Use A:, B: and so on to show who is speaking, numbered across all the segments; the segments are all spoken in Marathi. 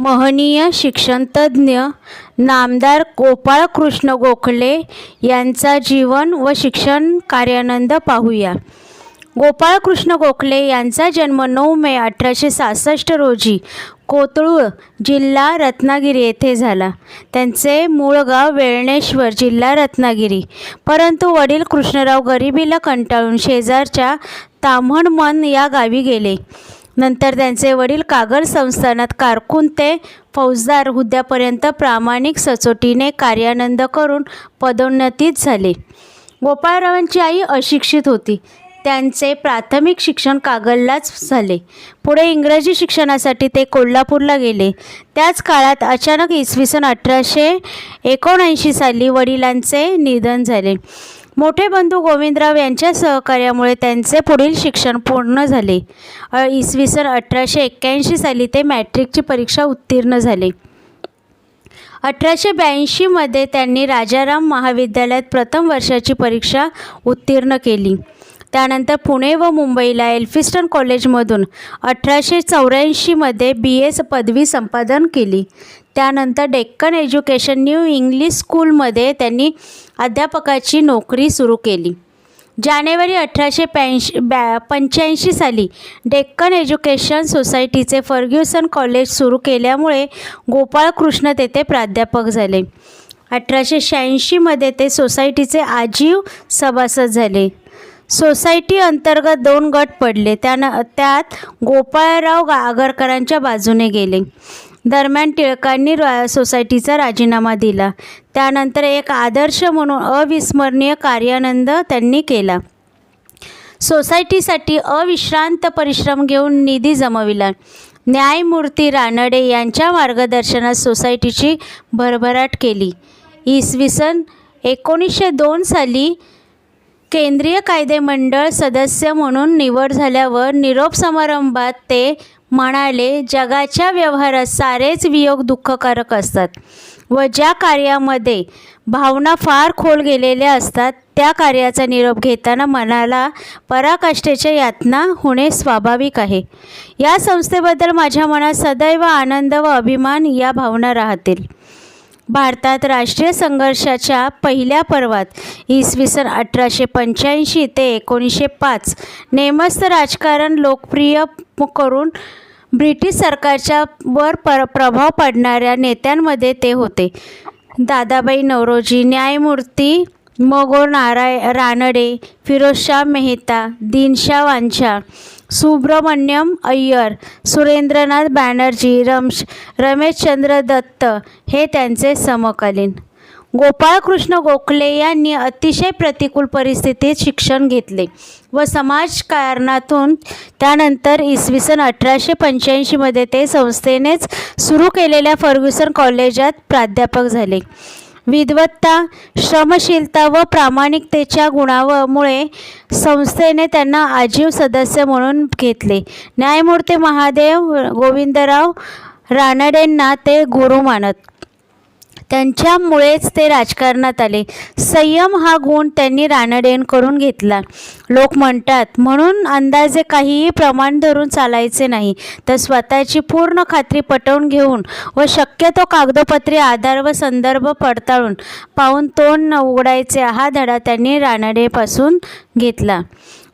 A: महनीय शिक्षणतज्ज्ञ नामदार गोपाळकृष्ण गोखले यांचा जीवन व शिक्षण कार्यानंद पाहूया. गोपाळकृष्ण गोखले यांचा जन्म नऊ मे अठराशे सहासष्ट रोजी कोतळूळ जिल्हा रत्नागिरी येथे झाला. त्यांचे मूळ गाव वेळणेश्वर जिल्हा रत्नागिरी. परंतु वडील कृष्णराव गरिबीला कंटाळून शेजारच्या ताम्हणमन या गावी गेले. नंतर त्यांचे वडील कागल संस्थानात कारकून ते फौजदार हुद्यापर्यंत प्रामाणिक सचोटीने कार्यानंद करून पदोन्नतीत झाले. गोपाळरावांची आई अशिक्षित होती. त्यांचे प्राथमिक शिक्षण कागललाच झाले. पुढे इंग्रजी शिक्षणासाठी ते कोल्हापूरला गेले. त्याच काळात अचानक इसवी सन अठराशे एकोणऐंशी साली वडिलांचे निधन झाले. मोठे बंधू गोविंदराव यांच्या सहकार्यामुळे त्यांचे पुढील शिक्षण पूर्ण झाले. इसवी सन अठराशे एक्क्याऐंशी साली ते मॅट्रिकची परीक्षा उत्तीर्ण झाले. अठराशे ब्याऐंशीमध्ये त्यांनी राजाराम महाविद्यालयात प्रथम वर्षाची परीक्षा उत्तीर्ण केली. त्यानंतर पुणे व मुंबईला एल्फिस्टन कॉलेजमधून अठराशे चौऱ्याऐंशीमध्ये बी एस पदवी संपादन केली. त्यानंतर डेक्कन एज्युकेशन न्यू इंग्लिश स्कूलमध्ये त्यांनी अध्यापकाची नोकरी सुरू केली. जानेवारी अठराशे ब्याऐंशी ब्या पंच्याऐंशी साली डेक्कन एज्युकेशन सोसायटीचे फर्ग्युसन कॉलेज सुरू केल्यामुळे गोपाळकृष्ण तेथे प्राध्यापक झाले. अठराशे शहाऐंशीमध्ये ते सोसायटीचे आजीव सभासद झाले. सोसायटी अंतर्गत दोन गट पडले. त्यानं त्यात गोपाळराव आगरकरांच्या बाजूने गेले. दरम्यान टिळकांनी रा सोसायटीचा राजीनामा दिला. त्यानंतर एक आदर्श म्हणून अविस्मरणीय कार्यानंद त्यांनी केला. सोसायटीसाठी अविश्रांत परिश्रम घेऊन निधी जमविला. न्यायमूर्ती रानडे यांच्या मार्गदर्शनात सोसायटीची भरभराट केली. इसवी सन एकोणीसशे दोन साली केंद्रीय कायदेमंडळ सदस्य म्हणून निवड झाल्यावर निरोप समारंभात ते म्हणाले जगाच्या व्यवहारात सारेच वियोग दुःखकारक असतात व ज्या कार्यामध्ये भावना फार खोल गेलेल्या असतात त्या कार्याचा निरोप घेताना मनाला पराकाष्ठेच्या यातना होणे स्वाभाविक आहे. या संस्थेबद्दल माझ्या मनात सदैव आनंद व अभिमान या भावना राहतील. भारतात राष्ट्रीय संघर्षाच्या पहिल्या पर्वात इसवी सन अठराशे पंच्याऐंशी ते एकोणीसशे पाच नेमस्त राजकारण लोकप्रिय करून ब्रिटिश सरकारच्या वर पर प्रभाव पडणाऱ्या नेत्यांमध्ये ते होते. दादाबाई नवरोजी न्यायमूर्ती मगो नाराय रानडे फिरोजशाह मेहता दिनशाह वांछा सुब्रमण्यम अय्यर सुरेंद्रनाथ बॅनर्जी रमश रमेशचंद्र दत्त हे त्यांचे समकालीन. गोपाळकृष्ण गोखले यांनी अतिशय प्रतिकूल परिस्थितीत शिक्षण घेतले व समाजकारणातून त्यानंतर इसवी सन अठराशे पंच्याऐंशीमध्ये ते संस्थेनेच सुरू केलेल्या फर्ग्युसन कॉलेजात प्राध्यापक झाले. विद्वत्ता श्रमशीलता व प्रामाणिकतेच्या गुणामुळे संस्थेने त्यांना आजीव सदस्य म्हणून घेतले. न्यायमूर्ती महादेव गोविंदराव रानडेंना ते गुरु मानत. त्यांच्यामुळेच ते राजकारणात आले. संयम हा गुण त्यांनी रानडेंकडून घेतला. लोक म्हणतात म्हणून अंदाजे काहीही प्रमाण धरून चालायचे नाही तर स्वतःची पूर्ण खात्री पटवून घेऊन व शक्यतो कागदोपत्री आधार व संदर्भ पडताळून पाहून तोंड न उघडायचे हा धडा त्यांनी रानडेपासून घेतला.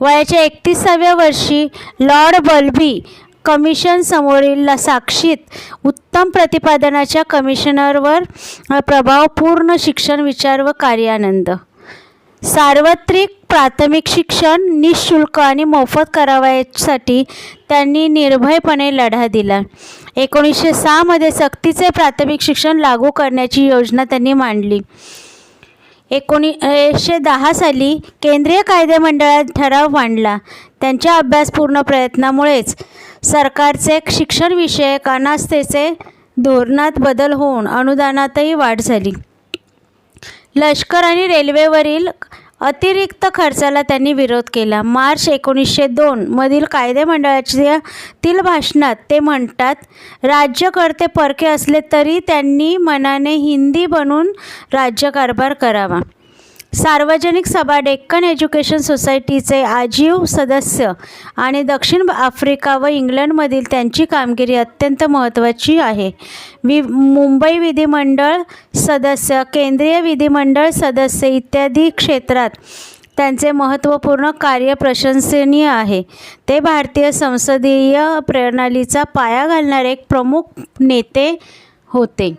A: वयाच्या एकतीसाव्या वर्षी लॉर्ड बल्बी कमिशन समोरील साक्षीत उत्तम प्रतिपादनाच्या कमिशनरवर प्रभावपूर्ण शिक्षण विचार व कार्यानंद. सार्वत्रिक प्राथमिक शिक्षण निशुल्क आणि मोफत करावयासाठी त्यांनी निर्भयपणे लढा दिला. एकोणीसशे सहामध्ये सक्तीचे प्राथमिक शिक्षण लागू करण्याची योजना त्यांनी मांडली. एकोणीसशे दहा साली केंद्रीय कायदेमंडळात ठराव मांडला. त्यांच्या अभ्यासपूर्ण प्रयत्नामुळेच सरकारचे शिक्षणविषयक अनास्थेचे धोरणात बदल होऊन अनुदानातही वाढ झाली. लष्कर आणि रेल्वेवरील अतिरिक्त खर्चाला त्यांनी विरोध केला. मार्च एकोणीसशे दोनमधील कायदेमंडळाच्या तील भाषणात ते म्हणतात राज्यकर्ते परके असले तरी त्यांनी मनाने हिंदी बनून राज्यकारभार करावा. सार्वजनिक सभा डेक्कन एज्युकेशन सोसायटीचे आजीव सदस्य आणि दक्षिण आफ्रिका व इंग्लंडमधील त्यांची कामगिरी अत्यंत महत्त्वाची आहे. वि मुंबई विधिमंडळ सदस्य केंद्रीय विधिमंडळ सदस्य इत्यादी क्षेत्रात त्यांचे महत्त्वपूर्ण कार्य प्रशंसनीय आहे. ते भारतीय संसदीय प्रणालीचा पाया घालणारे एक प्रमुख नेते होते.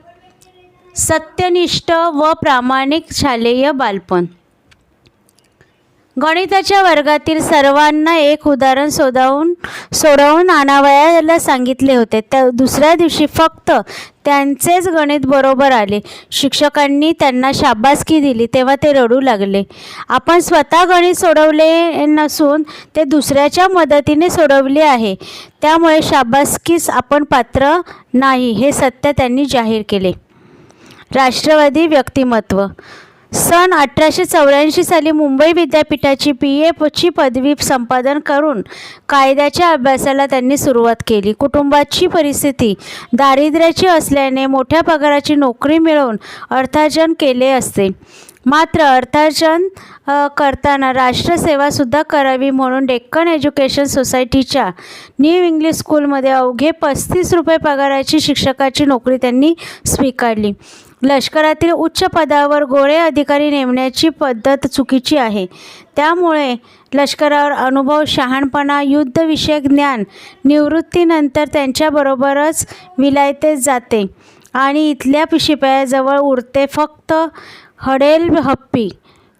A: सत्यनिष्ठ व प्रामाणिक शालेय बालपण. गणिताच्या वर्गातील सर्वांना एक उदाहरण सोडावून सोडवून आणावयाला सांगितले होते. त्या दुसऱ्या दिवशी फक्त त्यांचेच गणित बरोबर आले. शिक्षकांनी त्यांना शाबासकी दिली तेव्हा ते रडू लागले. आपण स्वतः गणित सोडवले नसून ते दुसऱ्याच्या मदतीने सोडवले आहे. त्यामुळे शाबासकीस आपण पात्र नाही हे सत्य त्यांनी जाहीर केले. राष्ट्रवादी व्यक्तिमत्व. सन अठराशे चौऱ्याऐंशी साली मुंबई विद्यापीठाची बी एची पदवी संपादन करून कायद्याच्या अभ्यासाला त्यांनी सुरुवात केली. कुटुंबाची परिस्थिती दारिद्र्याची असल्याने मोठ्या पगाराची नोकरी मिळवून अर्थार्जन केले असते. मात्र अर्थार्जन करताना राष्ट्रसेवासुद्धा करावी म्हणून डेक्कन एज्युकेशन सोसायटीच्या न्यू इंग्लिश स्कूलमध्ये अवघे पस्तीस रुपये पगाराची शिक्षकाची नोकरी त्यांनी स्वीकारली. लष्करातील उच्च पदावर गोळे अधिकारी नेमण्याची पद्धत चुकीची आहे. त्यामुळे लष्करावर अनुभव शहाणपणा युद्धविषयक ज्ञान निवृत्तीनंतर त्यांच्याबरोबरच विलायतेच जाते आणि इथल्या शिपायाजवळ उरते फक्त हडेल हप्पी.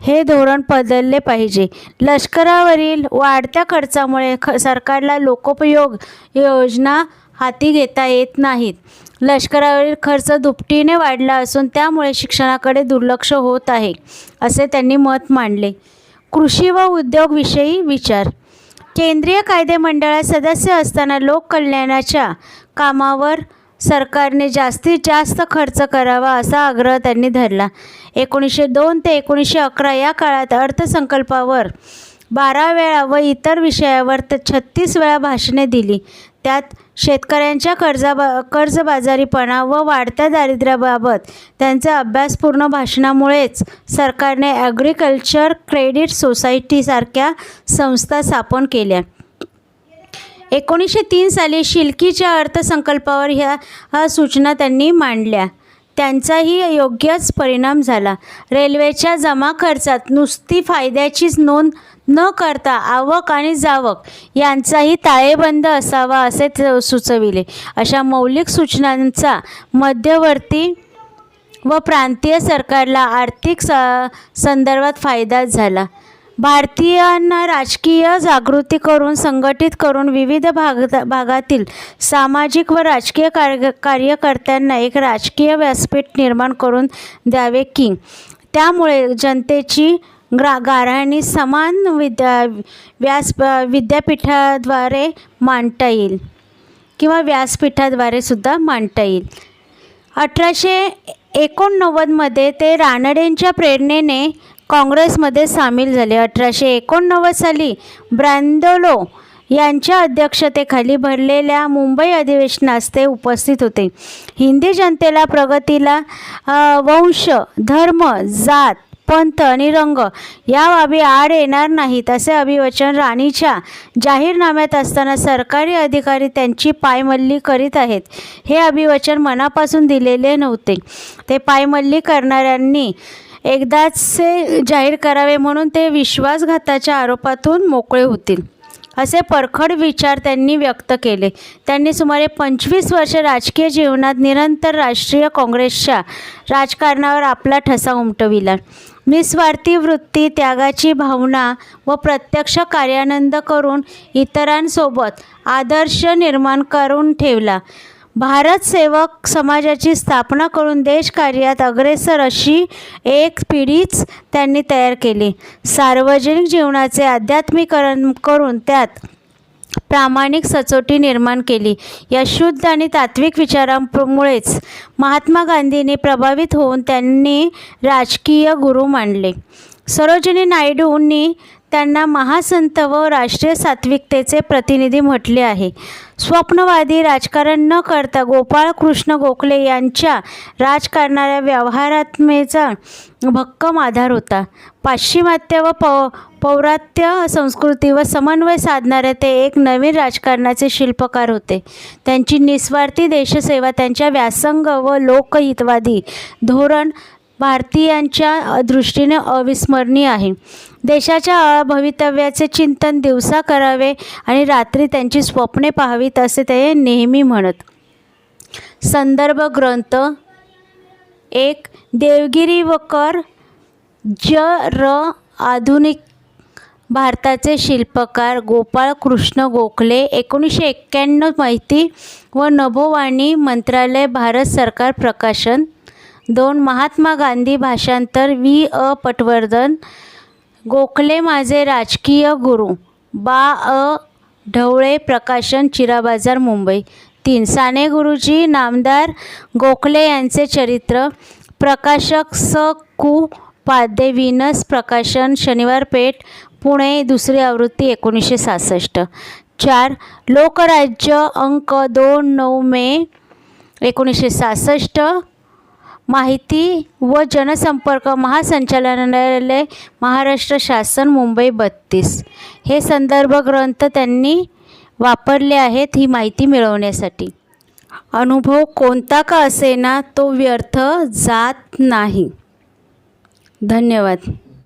A: हे धोरण बदलले पाहिजे. लष्करावरील वाढत्या खर्चामुळे ख सरकारला लोकोपयोग योजना हाती घेता येत नाहीत. लष्करावरील खर्च दुपटीने वाढला असून त्यामुळे शिक्षणाकडे दुर्लक्ष होत आहे असे त्यांनी मत मांडले. कृषी व उद्योगविषयी विचार. केंद्रीय कायदे मंडळात सदस्य असताना लोककल्याणाच्या कामावर सरकारने जास्तीत जास्त खर्च करावा असा आग्रह त्यांनी धरला. एकोणीसशे दोन ते एकोणीसशे अकरा या काळात अर्थसंकल्पावर बारा वेळा व इतर विषयावर तर छत्तीस वेळा भाषणे दिली. त्यात शेतकऱ्यांच्या कर्जाबा कर्जबाजारीपणा व वाढत्या दारिद्र्याबाबत त्यांचा अभ्यासपूर्ण भाषणामुळेच सरकारने ॲग्रिकल्चर क्रेडिट सोसायटीसारख्या संस्था स्थापन केल्या. एकोणीसशे तीन साली शिल्कीच्या अर्थसंकल्पावर ह्या सूचना त्यांनी मांडल्या. त्यांचाही योग्यच परिणाम झाला. रेल्वेच्या जमा खर्चात नुसती फायद्याचीच नोंद न करता आवक आणि जावक यांचाही ताळेबंद असावा असे सुचविले. अशा मौलिक सूचनांचा मध्यवर्ती व प्रांतीय सरकारला आर्थिक स संदर्भात फायदाच झाला. भारतीयांना राजकीय जागृती करून संघटित करून विविध भाग भागातील सामाजिक व राजकीय कार्य कार्यकर्त्यांना एक राजकीय व्यासपीठ निर्माण करून द्यावे की? त्यामुळे जनतेची ग्रा गाऱ्हाणी समान विद्या व्यास विद्यापीठाद्वारे मांडता येईल किंवा व्यासपीठाद्वारे सुद्धा मांडता येईल. अठराशे एकोणनव्वदमध्ये ते रानडेंच्या प्रेरणेने काँग्रेसमध्ये सामील झाले. अठराशे एकोणनव्वद साली ब्रँदोलो यांच्या अध्यक्षतेखाली भरलेल्या मुंबई अधिवेशनास ते उपस्थित होते. हिंदी जनतेला प्रगतीला वंश धर्म जात पंथ आणि रंग या बाबी आड येणार नाहीत असे अभिवचन राणीच्या जाहीरनाम्यात असताना सरकारी अधिकारी त्यांची पायमल्ली करीत आहेत. हे अभिवचन मनापासून दिलेले नव्हते. ते पायमल्ली करणाऱ्यांनी एकदाचे जाहीर करावे म्हणून ते विश्वासघाताच्या आरोपातून मोकळे होतील. असे परखड विचार त्यांनी व्यक्त केले. त्यांनी सुमारे पंचवीस वर्ष राजकीय जीवनात निरंतर राष्ट्रीय काँग्रेसच्या राजकारणावर आपला ठसा उमटविला. निस्वार्थी वृत्ती त्यागाची भावना व प्रत्यक्ष कार्यानंद करून इतरांसोबत आदर्श निर्माण करून ठेवला. भारत सेवक समाजाची स्थापना करून देशकार्यात अग्रेसर अशी एक पिढीच त्यांनी तयार केली. सार्वजनिक जीवनाचे आध्यात्मिकरण करून त्यात प्रामाणिक सचोटी निर्माण केली. या शुद्ध आणि तात्विक विचारांमुळेच महात्मा गांधींनी प्रभावित होऊन त्यांनी राजकीय गुरु मानले. सरोजिनी नायडूंनी त्यांना महासंत व राष्ट्रीय सात्विकतेचे प्रतिनिधी म्हटले आहे. स्वप्नवादी राजकारण न करता गोपाळकृष्ण गोखले यांच्या राजकारणाऱ्या व्यवहारात्मेचा भक्कम आधार होता. पाश्चिमात्य व पौ पौरात्य संस्कृती व समन्वय साधणारे ते एक नवीन राजकारणाचे शिल्पकार होते. त्यांची निस्वार्थी देशसेवा त्यांच्या व्यासंग व लोकहितवादी धोरण भारतीयांच्या दृष्टीने अविस्मरणीय आहे. देशाच्या भवितव्याचे चिंतन दिवसा करावे आणि रात्री त्यांची स्वप्ने पाहावीत असे ते नेहमी म्हणत. संदर्भ ग्रंथ एक देवगिरीवकर ज र आधुनिक भारताचे शिल्पकार गोपाळ कृष्ण गोखले एकोणीसशे एक्क्याण्णव माहिती व नभोवाणी मंत्रालय भारत सरकार प्रकाशन. दोन महात्मा गांधी भाषांतर व्ही अ पटवर्धन गोखले माझे राजकीय गुरु. बा अ ढवळे प्रकाशन चिराबाजार मुंबई. तीन साने गुरुजी नामदार गोखले यांचे चरित्र. प्रकाशक स कु पादे विनस प्रकाशन शनिवार पेठ पुणे दुसरी आवृत्ती एकोणीसशे सहासष्ट. चार लोकराज्य अंक दोन नऊ मे एकोणीसशे सहासष्ट. माहिती व जनसंपर्क महासंचालनालय महाराष्ट्र शासन मुंबई बत्तीस. हे संदर्भ ग्रंथ त्यांनी वापरले आहेत ही माहिती मिळवण्यासाठी. अनुभव कोणता का असेना तो व्यर्थ जात नाही. धन्यवाद.